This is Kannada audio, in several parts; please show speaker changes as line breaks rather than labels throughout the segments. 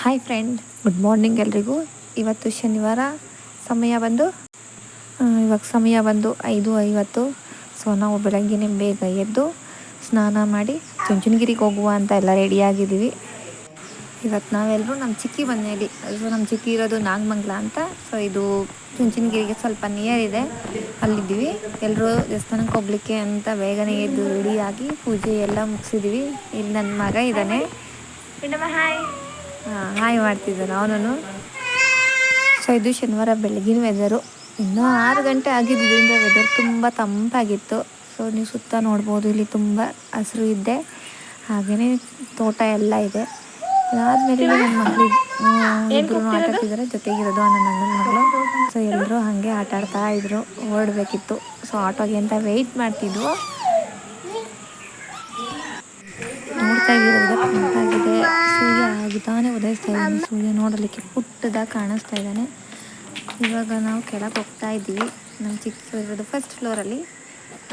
ಹಾಯ್ ಫ್ರೆಂಡ್ ಗುಡ್ ಮಾರ್ನಿಂಗ್ ಎಲ್ರಿಗೂ. ಇವತ್ತು ಶನಿವಾರ, ಸಮಯ ಬಂದು ಇವಾಗ ಸಮಯ ಬಂದು ಐದು ಐವತ್ತು. ಸೊ ನಾವು ಬೆಳಗ್ಗೆನೇ ಬೇಗ ಎದ್ದು ಸ್ನಾನ ಮಾಡಿ ಚುಂಚನಗಿರಿಗೆ ಹೋಗುವ ಅಂತ ಎಲ್ಲ ರೆಡಿಯಾಗಿದ್ದೀವಿ ಇವತ್ತು ನಾವೆಲ್ಲರೂ ನಮ್ಮ ಚಿಕ್ಕಿ ಮನೆಯಲ್ಲಿ ಸೊ ನಮ್ಮ ಚಿಕ್ಕಿ ಇರೋದು ನಾಗಮಂಗ್ಲ ಅಂತ. ಸೊ ಇದು ಚುಂಚನಗಿರಿಗೆ ಸ್ವಲ್ಪ ನಿಯರ್ ಇದೆ. ಅಲ್ಲಿದ್ದೀವಿ. ಎಲ್ಲರೂ ದೇವಸ್ಥಾನಕ್ಕೆ ಹೋಗ್ಲಿಕ್ಕೆ ಅಂತ ಬೇಗನೆ ಎದ್ದು ರೆಡಿಯಾಗಿ ಪೂಜೆ ಎಲ್ಲ ಮುಗಿಸಿದ್ದೀವಿ. ಇಲ್ಲಿ ನನ್ನ ಮಗ ಇದ್ದಾನೆ. ಹಾಯ್ ಹಾಯ್ ಮಾಡ್ತಿದ್ದಾನೆ ಅವನು ಸೊ ಇದು ಶನಿವಾರ ಬೆಳಗಿನ ವೆದರು ಇನ್ನೂ ಆರು ಗಂಟೆ ಆಗಿದ್ದರಿಂದ ವೆದರ್ ತುಂಬ ತಂಪಾಗಿತ್ತು. ಸೊ ನೀವು ಸುತ್ತ ನೋಡ್ಬೋದು ಇಲ್ಲಿ ತುಂಬ ಹಸಿರು ಇದ್ದೆ ಹಾಗೆಯೇ ತೋಟ ಎಲ್ಲ ಇದೆ. ಅದಾದಮೇಲೆ ನನ್ನ ಮಕ್ಕಳಿಗೆ ಆಟಾಡ್ತಿದ್ದಾರೆ ಜೊತೆಗಿರೋದು ನನ್ನ ಅಣ್ಣನ ಮಗಳು. ಸೊ ಎಲ್ಲರೂ ಹಾಗೆ ಆಟ ಆಡ್ತಾ ಇದ್ರು. ಓಡಬೇಕಿತ್ತು. ಸೊ ಆಟೋಗೆ ಅಂತ ವೆಯ್ಟ್ ಮಾಡ್ತಿದ್ವು. ನೋಡ್ತಾ ತಾನೇ ಉದಯಿಸ್ತಾ ಇದ್ದಾನೆ. ಸೂರ್ಯ ನೋಡಲಿಕ್ಕೆ ಪುಟ್ಟದಾಗಿ ಕಾಣಿಸ್ತಾ ಇದ್ದಾನೆ. ಇವಾಗ ನಾವು ಕೆಳಗೆ ಹೋಗ್ತಾ ಇದ್ದೀವಿ. ನಮ್ಮ ಚಿಕ್ಕ ಇರೋದು ಫಸ್ಟ್ ಫ್ಲೋರಲ್ಲಿ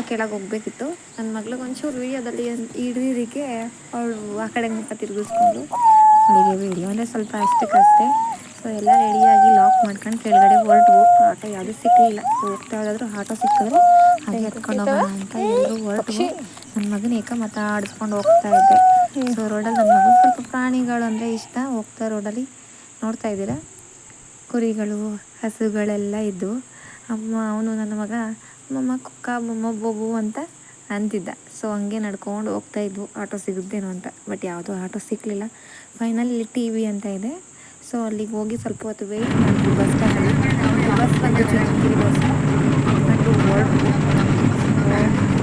ಕೆಳಗೆ ಹೋಗ್ಬೇಕಿತ್ತು. ನನ್ನ ಮಗ್ಳಿಗೆ ಒಂಚೂರು ವಿಡಿಯೋದಲ್ಲಿ ಹಿಡಿದಿದ್ದಕ್ಕೆ ಅವಳು ಆ ಕಡೆ ಮುಖ ತಿರುಗಿಸ್ಕೊಂಡು ಅವಳಿಗೆ ವೀಡಿಯೋ ಅಂದರೆ ಸ್ವಲ್ಪ ಅಷ್ಟಕ್ಕಷ್ಟೇ ಸೊ ಎಲ್ಲ ರೆಡಿಯಾಗಿ ಲಾಕ್ ಮಾಡ್ಕೊಂಡು ಕೆಳಗಡೆ ಹೊರಟು ಆಟೋ ಯಾವುದೂ ಸಿಕ್ಕಲಿಲ್ಲ ಹೋಗ್ತಾ ಇದ್ದಾದ್ರು ಆಟೋ ಸಿಕ್ಕಿದ್ರೆ ಹಾಗೆ ಎತ್ಕೊಂಡು ಹೋಗೋಣ ಅಂತ ಎಲ್ಲರೂ ಹೊರಟು ನನ್ನ ಮಗನ ಏಕ ಮಾತಾಡಿಸ್ಕೊಂಡು ಹೋಗ್ತಾ ಇದ್ದೆ. ಸೊ ರೋಡಲ್ಲಿ ನಮ್ಮ ಮಗು ಸ್ವಲ್ಪ ಪ್ರಾಣಿಗಳು ಅಂದರೆ ಇಷ್ಟ. ಹೋಗ್ತಾ ರೋಡಲ್ಲಿ ನೋಡ್ತಾ ಇದ್ದೀರಾ? ಕುರಿಗಳು, ಹಸುಗಳೆಲ್ಲ ಇದ್ದವು ಅಮ್ಮ, ಅವನು ನನ್ನ ಮಗ ಮಮ್ಮ ಕುಕ್ಕ ಮಮ್ಮ ಬೊಬ್ಬು ಅಂತ ಅಂತಿದ್ದ. ಸೊ ಹಂಗೆ ನಡ್ಕೊಂಡು ಹೋಗ್ತಾ ಇದ್ವು. ಆಟೋ ಸಿಗುತ್ತೇನೋ ಅಂತ. ಬಟ್ ಯಾವುದೂ ಆಟೋ ಸಿಕ್ಕಲಿಲ್ಲ ಫೈನಲ್ ಇಲ್ಲಿ ಟಿ ವಿ ಅಂತ ಇದೆ. ಸೊ ಅಲ್ಲಿಗೆ ಹೋಗಿ ಸ್ವಲ್ಪ ಹೊತ್ತು ವೆಯ್ಟ್ ಮಾಡಿದ್ವಿ ಬಸ್ ಸ್ಟ್ಯಾಂಡಲ್ಲಿ ಬಸ್ ಬಂದು ಬಸ್ ಬಂದು ಹೊರಟು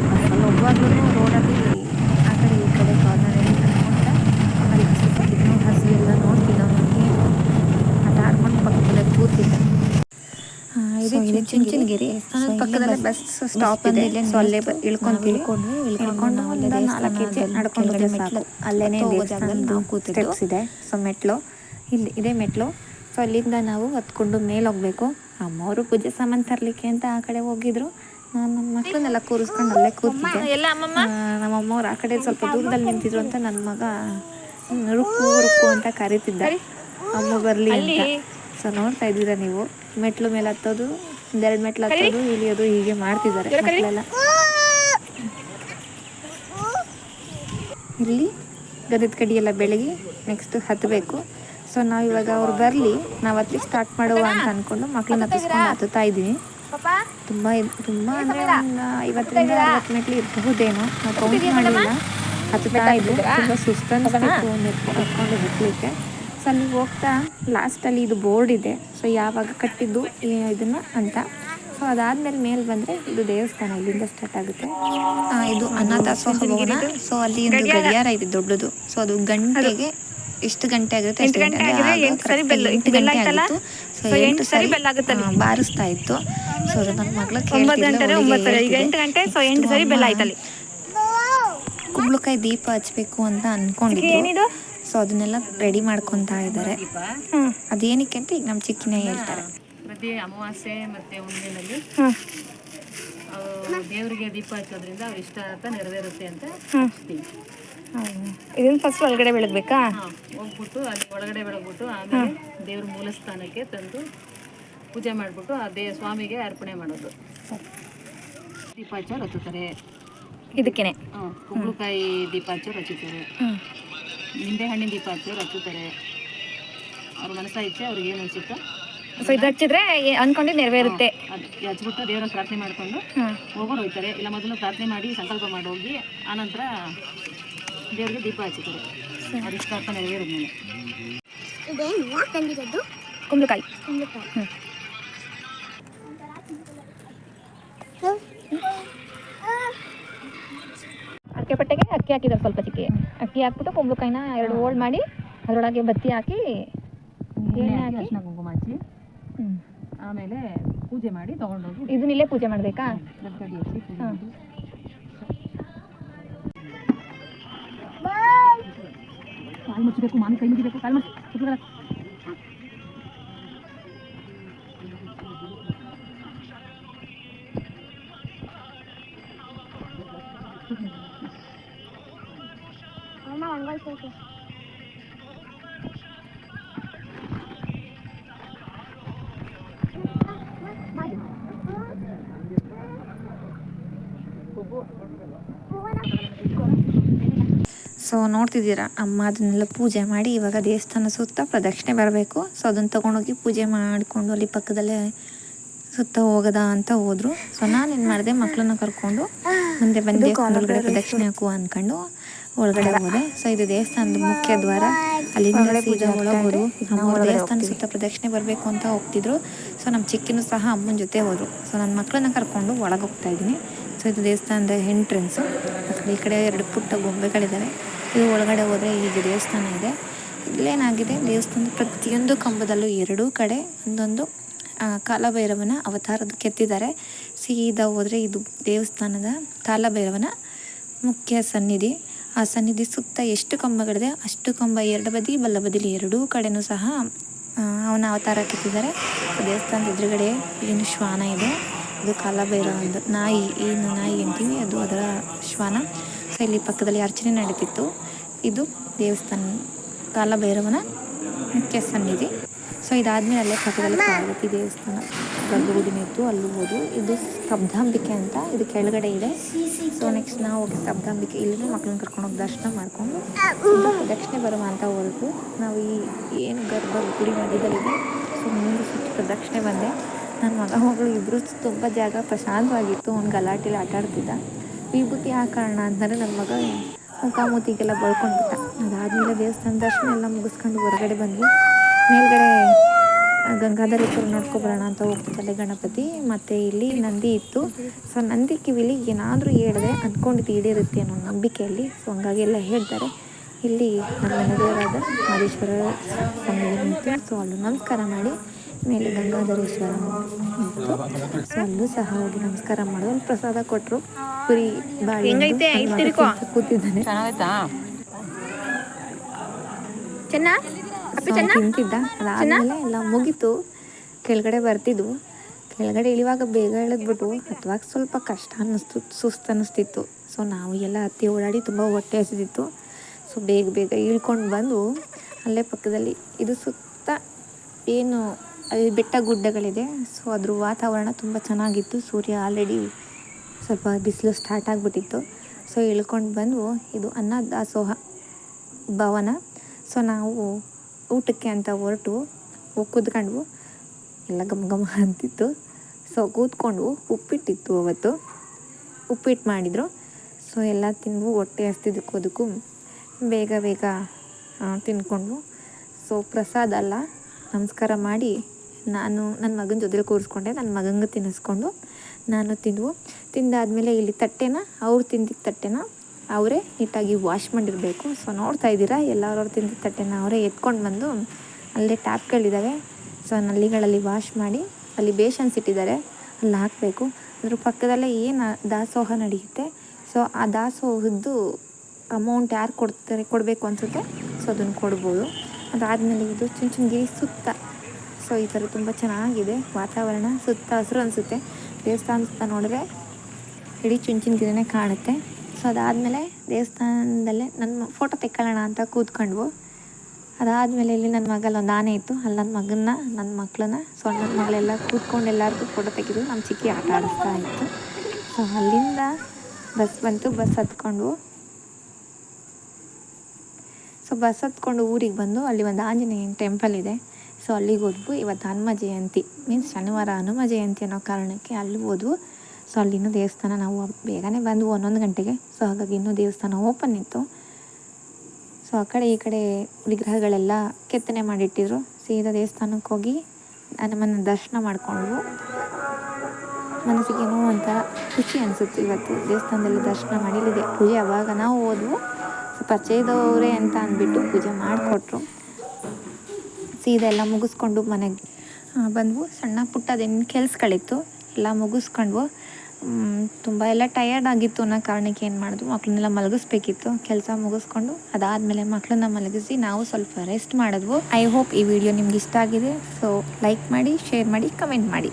ಬಸ್ಸಲ್ಲಿ ಹೋಗುವಾಗ್ಲೂ ರೋಡಲ್ಲಿ ಆ ಕಡೆ ಈ ಕಡೆ ಕಾರ್ನರಲ್ಲಿ ನೋಡ್ತಾ ಅಲ್ಲಿ ಹಸು ಸಿಕ್ಕಿದ್ನು ಹಸು ಎಲ್ಲ ನೋಡ್ತಿದ್ದವು ನನಗೆ ಆಟ ಆಡ್ಕೊಂಡು ಪಕ್ಕದಲ್ಲೇ ಕೂತಿದ್ದೆ ಆ, ಇದು ಚುಂಚನಗಿರಿ ದೇವಸ್ಥಾನದ ಪಕ್ಕದಲ್ಲೇ ಬಸ್ ಸ್ಟಾಪ್ ಇದೆ. ಸೊ ಅಲ್ಲೇ ಬ- ಇಳ್ಕೊಂತೀವಿ. ಇಳ್ಕೊಂಡು ಒಂದು ನಾಲ್ಕು ಹೆಜ್ಜೆ ನಡ್ಕೊಂಡು ಸಾಕು. ಅಲ್ಲೇನೆ ಸ್ಟೆಪ್ಸ್ ಇದೆ ಸೊ ಮೆಟ್ಲು ಇಲ್ಲಿ ಇದೆ ಮೆಟ್ಲು. ಸೊ ಅಲ್ಲಿಂದ ನಾವು ಹತ್ಕೊಂಡು ಮೇಲೆ ಹೋಗ್ಬೇಕು. ಅಮ್ಮವರು ಪೂಜೆ ಸಾಮಾನು ತರಲಿಕ್ಕೆ ಅಂತ ಆ ಕಡೆ ಹೋಗಿದ್ರು. ನಾನು ನಮ್ಮ ಮಕ್ಕಳನ್ನೆಲ್ಲ ಕೂರಿಸ್ಕೊಂಡು ಅಲ್ಲೇ ಕೂತಿದ್ದೆ. ನಮ್ಮ ಅಮ್ಮವ್ರು ಆ ಕಡೆ ಸ್ವಲ್ಪ ದೂರದಲ್ಲಿ ನಿಂತಿದ್ರು ಅಂತ ನನ್ನ ಮಗ ರುಕ್ಕು ರುಕ್ಕು ಅಂತ ಕರೀತಿದ್ದ. ಅಮ್ಮ ಬರಲಿ ಅಂತ. ಸೊ ನೋಡ್ತಾ ಇದ್ದೀರಾ ನೀವು. ಮೆಟ್ಲು ಮೇಲೆ ಹತ್ತೋದು ಒಂದೆರಡು ಮೆಟ್ಲು ಹತ್ತೋದು ಇಳಿಯೋದು ಹೀಗೆ ಮಾಡ್ತಿದ್ದಾರೆ ಮಕ್ಕಳೆಲ್ಲ. ಇಲ್ಲಿ ಗದದ ಕಡಿ ಎಲ್ಲ ಬೆಳಗ್ಗೆ ನೆಕ್ಸ್ಟ್ ಹತ್ತಬೇಕು ಸೊ ನಾವು ಇವಾಗ ಅವ್ರು ಬರಲಿ ನಾವು ಹತ್ತಿ ಸ್ಟಾರ್ಟ್ ಮಾಡುವ ಅಂತ ಅಂದ್ಕೊಂಡು ಮಕ್ಕಳನ್ನ ಹತ್ತಿಸ್ಕೊಂಡು ಹತ್ತುತ್ತಾ ಇದ್ದೀನಿ. ತುಂಬ ತುಂಬ ಅಂದರೆ ಒಂದು ಐವತ್ತರಿಂದ ಅರವತ್ತು ಮೆಟ್ಲು ಇರಬಹುದೇನೋ. ನಾವು ಕೌಂಟ್ ಮಾಡಲಿಲ್ಲ ಹತ್ತುತ್ತಾ ಇದ್ವಿ. ತುಂಬ ಸುಸ್ತನ್ನಿಸ್ತಿತ್ತು ಹತ್ಕೊಂಡು ಹತ್ತಲಿಕ್ಕೆ ಸೊ ಅಲ್ಲಿಗೆ ಹೋಗ್ತಾ ಲಾಸ್ಟಲ್ಲಿ ಇದು ಬೋರ್ಡ್ ಇದೆ. ಸೊ ಯಾವಾಗ ಕಟ್ಟಿದ್ದು ಇದನ್ನು ಅಂತ. ಸೊ ಅದಾದ್ಮೇಲೆ ಮೇಲೆ ಬಂದರೆ ಇದು ದೇವಸ್ಥಾನ ಇಲ್ಲಿಂದ ಸ್ಟಾರ್ಟ್ ಆಗುತ್ತೆ. ಇದು ಅನಾಥಾಶ್ರಮ ಭವನ ಸೊ ಅಲ್ಲಿ ಒಂದು ಗಡಿಯಾರ. ಇದೆ ದೊಡ್ಡದು. ಸೊ ಅದು ಗಂಟೆಗೆ ಎಷ್ಟು ಗಂಟೆ ಆಗುತ್ತೆ ಎಷ್ಟು ಗಂಟೆ ಎಂಟು ಗಂಟೆ ಆಗಿತ್ತು. ಸೊ ಎಂಟು ಸರಿ ಆ, ಬಾರಿಸ್ತಾ ಇತ್ತು. ಸೊ ನನ್ನ ಮಗಳ ಕುಂಬಳಕಾಯಿ ದೀಪ ಹಚ್ಬೇಕು ಅಂತ ಅನ್ಕೊಂಡಿದ್ರು. ಸೊ ಅದನ್ನೆಲ್ಲ ರೆಡಿ ಮಾಡ್ಕೊತಾ ಇದ್ದಾರೆ. ಅದೇನಕ್ಕೆ ಅಂತ ಈಗ ನಮ್ಮ ಚಿಕ್ಕಿನೇ ಹೇಳ್ತಾರೆ.
ಪ್ರತಿ ಅಮಾವಾಸ್ಯೆ ಮತ್ತೆ ಹುಣ್ಣಿಮೆನಲ್ಲಿ ದೇವರಿಗೆ ದೀಪ ಹಚ್ಚೋದ್ರಿಂದ ಅವ್ರ ಇಷ್ಟ ಅಂತ ನೆರವೇರುತ್ತೆ ಅಂತ ಹಚ್ತೀವಿ.
ಇದನ್ನ ಫಸ್ಟ್ ಒಳಗಡೆ ಬೆಳಗ್ಬೇಕಾ?
ಹಾ, ಹೋಗ್ಬಿಟ್ಟು ಅಲ್ಲಿ ಒಳಗಡೆ ಬೆಳಗ್ಬಿಟ್ಟು ಆಮೇಲೆ ದೇವ್ರ ಮೂಲ ಸ್ಥಾನಕ್ಕೆ ತಂದು ಪೂಜೆ ಮಾಡಿಬಿಟ್ಟು ಆ ದೇ ಸ್ವಾಮಿಗೆ ಅರ್ಪಣೆ ಮಾಡೋದು. ದೀಪ ಹಚ್ಚೋರು ಹಚ್ಚುತ್ತಾರೆ.
ಇದಕ್ಕೇನೆ.
ಹಾಂ ಕುಂಬಳಕಾಯಿ ದೀಪ ಹಚ್ಚೋರು ಹಚ್ಚುತ್ತಾರೆ. ನಿಂಬೆ ಹಣ್ಣಿನ ದೀಪ ಹಚ್ಚಿ ಹಚ್ಚುತ್ತಾರೆ ಅವ್ರ ಮನಸ್ಸ ಇಚ್ಛೆ ಅವ್ರಿಗೆ ಏನು ಅನ್ಸುತ್ತೋ
ಸೊ ಇದು ಹಚ್ಚಿದ್ರೆ ಏ- ಅನ್ಕೊಂಡಿದ್ದು ನೆರವೇರುತ್ತೆ.
ಅದು ಹಚ್ಚಿಬಿಟ್ಟು ದೇವರ ಪ್ರಾರ್ಥನೆ ಮಾಡಿಕೊಂಡು ಹೋಗೋರು ಹೋಗ್ತಾರೆ. ಇಲ್ಲ ಮೊದಲು ಪ್ರಾರ್ಥನೆ ಮಾಡಿ ಸಂಕಲ್ಪ ಮಾಡಿ ಹೋಗಿ ಆನಂತರ ದೇವರಿಗೆ ದೀಪ ಹಚ್ಚುತ್ತಾರೆ ಅವ್ರ ಇಷ್ಟಾರ್ಥ ನೆರವೇರಿದ್ಮೇಲೆ.
ಕುಂಬಳಕಾಯಿ. ಅಕ್ಕಿ ಪಟ್ಟೆಗೆ ಅಕ್ಕಿ ಹಾಕಿದ್ರು ಸ್ವಲ್ಪ ಚಿಕ್ಕಿ. ಅಕ್ಕಿ ಹಾಕ್ಬಿಟ್ಟು ಕುಂಬಳಕಾಯಿನ ಎರಡು ಹೋಳ್ ಮಾಡಿ ಅದರೊಳಗೆ ಬತ್ತಿ ಹಾಕಿ ಎಣ್ಣೆ ಹಾಕಿ.
ಅರ್ಶಿನ ಕುಂಕುಮ ಹಚ್ಚಿ. ಆಮೇಲೆ ಪೂಜೆ ಮಾಡಿ ತಗೊಂಡೋಗಿ
ಇದನ್ನ ಇಲ್ಲೇ ಪೂಜೆ ಮಾಡಬೇಕಾ? ಹಾಂ.
ಮಾಡಿ. ಕಾಲು ಮುಚ್ಚಬೇಕು ಮಾಮಿ ಕೈ ಮುಗಿಬೇಕು ಕಾಲು ಮುಚ್ಚಿ.
ಸೊ ನೋಡ್ತಿದ್ದೀರಾ ಅಮ್ಮ ಅದನ್ನೆಲ್ಲ ಪೂಜೆ ಮಾಡಿ ಇವಾಗ ದೇವಸ್ಥಾನ ಸುತ್ತ ಪ್ರದಕ್ಷಿಣೆ ಬರಬೇಕು. ಸೊ ಅದನ್ನು ತೊಗೊಂಡೋಗಿ ಪೂಜೆ ಮಾಡಿಕೊಂಡು ಅಲ್ಲಿ ಪಕ್ಕದಲ್ಲೇ ಸುತ್ತ ಹೋಗದ ಅಂತ ಹೋದರು. ಸೊ ನಾನು ಏನು ಮಾಡಿದೆ ಮಕ್ಕಳನ್ನ ಕರ್ಕೊಂಡು ಮುಂದೆ ಬಂದು ಪ್ರದಕ್ಷಿಣೆ ಹಾಕುವ ಅಂದ್ಕೊಂಡು ಒಳಗಡೆ ಹೋದೆ. ಸೊ ಇದು ದೇವಸ್ಥಾನದ ಮುಖ್ಯ ದ್ವಾರ. ಅಲ್ಲಿಂದ ಸೀದಾ ಅಮ್ಮ ದೇವಸ್ಥಾನ ಸುತ್ತ ಪ್ರದಕ್ಷಿಣೆ ಬರಬೇಕು ಅಂತ ಹೋಗ್ತಿದ್ರು. ಸೊ ನಮ್ಮ ಚಿಕ್ಕಿನೂ ಸಹ ಅಮ್ಮನ ಜೊತೆ ಹೋದರು. ಸೊ ನನ್ನ ಮಕ್ಕಳನ್ನ ಕರ್ಕೊಂಡು ಒಳಗೆ ಹೋಗ್ತಾ ಇದ್ದೀನಿ. ಸೊ ಇದು ದೇವಸ್ಥಾನದ ಎಂಟ್ರೆನ್ಸು ಈ ಕಡೆ ಎರಡು ಪುಟ್ಟ ಗೊಂಬೆಗಳಿದ್ದಾವೆ ಇದು ಒಳಗಡೆ ಹೋದರೆ ಹೀಗೆ ದೇವಸ್ಥಾನ ಇದೆ. ಇಲ್ಲೇನಾಗಿದೆ? ದೇವಸ್ಥಾನದ ಪ್ರತಿಯೊಂದು ಕಂಬದಲ್ಲೂ ಎರಡೂ ಕಡೆ ಒಂದೊಂದು ಕಾಲಭೈರವನ ಅವತಾರದ ಕೆತ್ತಿದ್ದಾರೆ. ಸೀದಾ ಹೋದರೆ ಇದು ದೇವಸ್ಥಾನದ ಕಾಲಭೈರವನ ಮುಖ್ಯ ಸನ್ನಿಧಿ. ಆ ಸನ್ನಿಧಿ ಸುತ್ತ ಎಷ್ಟು ಕಂಬಗಳಿದೆ, ಅಷ್ಟು ಕಂಬ ಎರಡು ಬದಿ, ಬಲ್ಲ ಬದಿಲಿ ಎರಡೂ ಕಡೆನೂ ಸಹ ಅವನ ಅವತಾರ ಕೆತ್ತಿದ್ದಾರೆ. ದೇವಸ್ಥಾನದ ಎದುರುಗಡೆ ಏನು ಶ್ವಾನ ಇದೆ. ಅದು ಕಾಲಭೈರವ ಒಂದು ನಾಯಿ ಏನು ನಾಯಿ ಅಂತೀವಿ, ಅದು ಅದರ ಶ್ವಾನ. ಸೊ ಇಲ್ಲಿ ಪಕ್ಕದಲ್ಲಿ ಅರ್ಚನೆ ನಡೀತಿತ್ತು. ಇದು ದೇವಸ್ಥಾನ, ಕಾಲಭೈರವನ ಮುಖ್ಯ ಸನ್ನಿಧಿ. ಸೊ ಇದಾದ್ಮೇಲೆ ಅಲ್ಲೇ ಪಕ್ಕದಲ್ಲಿ ಪಾರ್ವತಿ ದೇವಸ್ಥಾನ. ಇತ್ತು ಅಲ್ಲಿ ಹೋದು ಇದು ಸ್ತಬ್ಧಾಂಬಿಕೆ ಅಂತ ಇದು ಕೆಳಗಡೆ ಇದೆ. ಸೊ ನೆಕ್ಸ್ಟ್ ನಾವು ಹೋಗಿ ಸ್ತಬ್ಧಾಂಬಿಕೆ ಇಲ್ಲಿ ಮಕ್ಕಳನ್ನ ಕರ್ಕೊಂಡು ಹೋಗಿ ದರ್ಶನ ಮಾಡಿಕೊಂಡು ದಕ್ಷಿಣ ಬರುವ ಅಂತ ಹೊರಟು ನಾವು ಈ ಏನು ಗರ್ಭಗುಡಿ ಮಧ್ಯದಲ್ಲಿದೆ ಸೊ ಮೂರು ಸುತ್ತ ಪ್ರದಕ್ಷಿಣೆ ಬಂದೆ. ನನ್ನ ಮಗ, ಮಗಳು ಇಬ್ಬರು ತುಂಬ ಜಾಗ ಪ್ರಶಾಂತವಾಗಿತ್ತು, ಅವ್ನು ಗಲಾಟೆಲಿ ಆಟ ಆಡ್ತಿದ್ದ. ವಿಭೂತಿ ಆ ಕಾರಣ ಅಂತಂದರೆ ನನ್ನ ಮಗ ಮುಖಾಮುತಿಗೆಲ್ಲ ಬಳ್ಕೊಂಡ್ಬಿಟ್ಟ. ಅದಾದಮೇಲೆ ದೇವಸ್ಥಾನ ದರ್ಶನ ಎಲ್ಲ ಮುಗಿಸ್ಕೊಂಡು ಹೊರಗಡೆ ಬಂದ್ವಿ. ಮೇಲ್ಗಡೆ ಗಂಗಾಧರೇಶ್ವರ ನೋಡ್ಕೊಬರೋಣ ಅಂತ ಹೋಗ್ತಾರೆ ಗಣಪತಿ. ಮತ್ತು ಇಲ್ಲಿ ನಂದಿ ಇತ್ತು. ಸೊ ನಂದಿ ಕಿವಿಲಿ ಏನಾದರೂ ಹೇಳಿದ್ರೆ ಅಂದ್ಕೊಂಡಿದ್ದು ಈಡೇರುತ್ತೆ ಅನ್ನೋ ನಂಬಿಕೆಯಲ್ಲಿ. ಸೊ ಹಂಗಾಗಿ ಎಲ್ಲ ಹೇಳ್ತಾರೆ. ಇಲ್ಲಿ ನಮ್ಮ ಮನೆದೇವರಾದ ಮಹೇಶ್ವರ ಸ್ವಾಮಿ ನಿಂತು. ಸೊ ಅಲ್ಲೂ ನಮಸ್ಕಾರ ಮಾಡಿ ಮೇಲೆ ಗಂಗಾಧರೇಶ್ವರ ಇತ್ತು ಸೊ ಅಲ್ಲೂ ಸಹ ಹೋಗಿ ನಮಸ್ಕಾರ ಮಾಡೋದು ಒಂದು ಪ್ರಸಾದ ಕೊಟ್ಟರು ಪುರಿ ಬಾಳೆ. ಕೂತಿದ್ದಾನೆ.
ಚೆನ್ನ?
ಸೊ ತಿಂತಿದ್ದ. ಎಲ್ಲ ಮುಗೀತು. ಕೆಳಗಡೆ ಬರ್ತಿದ್ವು. ಕೆಳಗಡೆ ಇಳಿವಾಗ ಬೇಗ ಇಳಿದ್ಬಿಟ್ಟು ಹತ್ತುವಾಗ ಸ್ವಲ್ಪ ಕಷ್ಟ ಅನ್ನಿಸ್ತು, ಸುಸ್ತು ಅನ್ನಿಸ್ತಿತ್ತು. ಸೊ ನಾವು ಎಲ್ಲ ಹತ್ತಿ ಓಡಾಡಿ ತುಂಬ ಹೊಟ್ಟೆ ಹಸಿದಿತ್ತು. ಸೊ ಬೇಗ ಬೇಗ ಇಳ್ಕೊಂಡು ಬಂದು ಅಲ್ಲೇ ಪಕ್ಕದಲ್ಲಿ ಇದು ಸುತ್ತ ಏನು, ಅಲ್ಲಿ ಬೆಟ್ಟ ಗುಡ್ಡಗಳಿದೆ. ಸೊ ಅದ್ರ ವಾತಾವರಣ ತುಂಬ ಚೆನ್ನಾಗಿತ್ತು. ಸೂರ್ಯ ಆಲ್ರೆಡಿ ಸ್ವಲ್ಪ ಬಿಸಿಲು ಸ್ಟಾರ್ಟ್ ಆಗಿಬಿಟ್ಟಿತ್ತು. ಸೊ ಇಳ್ಕೊಂಡು ಬಂದು ಇದು ಅನ್ನದಾಸೋಹ ಭವನ. ಸೊ ನಾವು ಊಟಕ್ಕೆ ಅಂತ ಹೊರಟು ಹೋಗಿ ಕೂತ್ಕೊಂಡ್ವು ಎಲ್ಲ ಘಮ ಘಮ ಅಂತಿತ್ತು. ಸೊ ಕೂತ್ಕೊಂಡು ಉಪ್ಪಿಟ್ಟಿತ್ತು ಅವತ್ತು. ಉಪ್ಪಿಟ್ಟು ಮಾಡಿದರು. ಸೊ ಎಲ್ಲ ತಿಂದು ಹೊಟ್ಟೆ ಹಸ್ತಿದ್ದಕ್ಕೂ ಅದಕ್ಕೂ ಬೇಗ ಬೇಗ ತಿನ್ಕೊಂಡ್ವು ಸೊ ಪ್ರಸಾದ ಅಲ್ಲ, ನಮಸ್ಕಾರ ಮಾಡಿ ನಾನು ನನ್ನ ಮಗನ ಜೊತೆಲಿ ಕೂರಿಸ್ಕೊಂಡೆ. ನನ್ನ ಮಗಂಗೆ ತಿನ್ನಿಸ್ಕೊಂಡು ನಾನು ತಿಂದ್ವು. ತಿಂದಾದಮೇಲೆ ಇಲ್ಲಿ ತಟ್ಟೆನ, ಅವ್ರು ತಿಂದಿದ್ದ ತಟ್ಟೆನ ಅವರೇ ನೀಟಾಗಿ ವಾಶ್ ಮಾಡಿರಬೇಕು. ಸೊ ನೋಡ್ತಾ ಇದ್ದೀರಾ? ಎಲ್ಲರವ್ರು ತಿಂದ ತಟ್ಟೆನ ಅವರೇ ಎತ್ಕೊಂಡು ಬಂದು ಅಲ್ಲೇ ಟ್ಯಾಪ್ಗಳಿದ್ದಾವೆ ಸೊ ನಲ್ಲಿಗಳಲ್ಲಿ ವಾಶ್ ಮಾಡಿ ಅಲ್ಲಿ ಬೇಷನ್ಸ್ ಇಟ್ಟಿದ್ದಾರೆ. ಅಲ್ಲಿ ಹಾಕಬೇಕು. ಅದ್ರ ಪಕ್ಕದಲ್ಲೇ ಏನು ದಾಸೋಹ ನಡೆಯುತ್ತೆ? ಸೊ ಆ ದಾಸೋಹದ್ದು ಅಮೌಂಟ್ ಯಾರು ಕೊಡ್ತಾರೆ, ಕೊಡಬೇಕು ಅನಿಸುತ್ತೆ? ಸೊ ಅದನ್ನು ಕೊಡ್ಬೋದು. ಅದಾದಮೇಲೆ ಇದು ಚುಂಚನಗಿರಿ ಸುತ್ತ. ಸೊ ಈ ಥರ ತುಂಬ ಚೆನ್ನಾಗಿದೆ ವಾತಾವರಣ. ಸುತ್ತ ಹಸಿರು ಅನಿಸುತ್ತೆ. ದೇವಸ್ಥಾನ ಸುತ್ತ ನೋಡಿದ್ರೆ ಇಡೀ ಚುಂಚನಗಿರಿನೇ ಕಾಣುತ್ತೆ. ಸೊ ಅದಾದಮೇಲೆ ದೇವಸ್ಥಾನದಲ್ಲೇ ನನ್ನ ಫೋಟೋ ತೆಕ್ಕೊಳ್ಳೋಣ ಅಂತ ಕೂತ್ಕೊಂಡ್ವು. ಅದಾದಮೇಲೆ ಇಲ್ಲಿ ನನ್ನ ಮಗಲ್ಲಿ ಒಂದು ಆನೆ ಇತ್ತು. ಅಲ್ಲಿ ನನ್ನ ಮಗನ್ನ, ನನ್ನ ಮಕ್ಕಳನ್ನ ಸೊ ನನ್ನ ಮಗಳೆಲ್ಲ ಕೂತ್ಕೊಂಡು ಎಲ್ಲರಿಗೂ ಫೋಟೋ ತೆಗೆದು ನಮ್ಮ ಚಿಕ್ಕಿ ಆಟ ಆಡಿಸ್ತಾ ಇತ್ತು. ಸೊ ಅಲ್ಲಿಂದ ಬಸ್ ಬಂತು. ಬಸ್ ಹತ್ಕೊಂಡ್ವು ಸೊ ಬಸ್ ಹತ್ಕೊಂಡು ಊರಿಗೆ ಬಂದು ಅಲ್ಲಿ ಒಂದು ಆಂಜನೇಯನ ಟೆಂಪಲ್ ಇದೆ. ಸೊ ಅಲ್ಲಿಗೆ ಹೋದ್ವು. ಇವತ್ತು ಹನುಮ ಜಯಂತಿ. ಮೀನ್ಸ್ ಶನಿವಾರ ಹನುಮ ಜಯಂತಿ ಅನ್ನೋ ಕಾರಣಕ್ಕೆ ಅಲ್ಲಿ ಹೋದ್ವು. ಸೊ ಅಲ್ಲಿನೂ ದೇವಸ್ಥಾನ ನಾವು ಬೇಗನೆ ಬಂದ್ವು ಒಂದೊಂದು ಗಂಟೆಗೆ ಸೊ ಹಾಗಾಗಿ ಇನ್ನೂ ದೇವಸ್ಥಾನ ಓಪನ್ ಇತ್ತು. ಸೊ ಆ ಕಡೆ ಈ ಕಡೆ ವಿಗ್ರಹಗಳೆಲ್ಲ ಕೆತ್ತನೆ ಮಾಡಿಟ್ಟಿದ್ರು. ಸೀದಾ ದೇವಸ್ಥಾನಕ್ಕೆ ಹೋಗಿ ನಮ್ಮನ್ನು ದರ್ಶನ ಮಾಡಿಕೊಂಡ್ವು ಮನಸ್ಸಿಗೆ ಏನೋ ಒಂಥರ ಖುಷಿ ಅನಿಸುತ್ತೆ ಇವತ್ತು. ದೇವಸ್ಥಾನದಲ್ಲಿ ದರ್ಶನ ಮಾಡಿ ಪೂಜೆ ಅವಾಗ ನಾವು ಹೋದ್ವು. ಪರಿಚಯದವರೇ ಅಂತ ಅಂದ್ಬಿಟ್ಟು ಪೂಜೆ ಮಾಡಿಕೊಟ್ರು. ಸೀದಾ ಎಲ್ಲ ಮುಗಿಸ್ಕೊಂಡು ಮನೆಗೆ ಬಂದ್ವು. ಸಣ್ಣ ಪುಟ್ಟದೇನು ಕೆಲ್ಸಗಳಿತ್ತು. ಎಲ್ಲ ಮುಗಿಸ್ಕೊಂಡ್ವು ತುಂಬ ಎಲ್ಲ ಟಯರ್ಡ್ ಆಗಿತ್ತು ಅನ್ನೋ ಕಾರಣಕ್ಕೆ ಏನು ಮಾಡಿದ್ವು ಮಕ್ಕಳನ್ನೆಲ್ಲ ಮಲಗಿಸ್ಬೇಕಿತ್ತು. ಕೆಲಸ ಮುಗಿಸ್ಕೊಂಡು ಅದಾದಮೇಲೆ ಮಕ್ಕಳನ್ನ ಮಲಗಿಸಿ ನಾವು ಸ್ವಲ್ಪ ರೆಸ್ಟ್ ಮಾಡಿದ್ವು. ಐ ಹೋಪ್ ಈ ವಿಡಿಯೋ ನಿಮ್ಗೆ ಇಷ್ಟ ಆಗಿದೆ. ಸೊ ಲೈಕ್ ಮಾಡಿ ಶೇರ್ ಮಾಡಿ ಕಮೆಂಟ್ ಮಾಡಿ.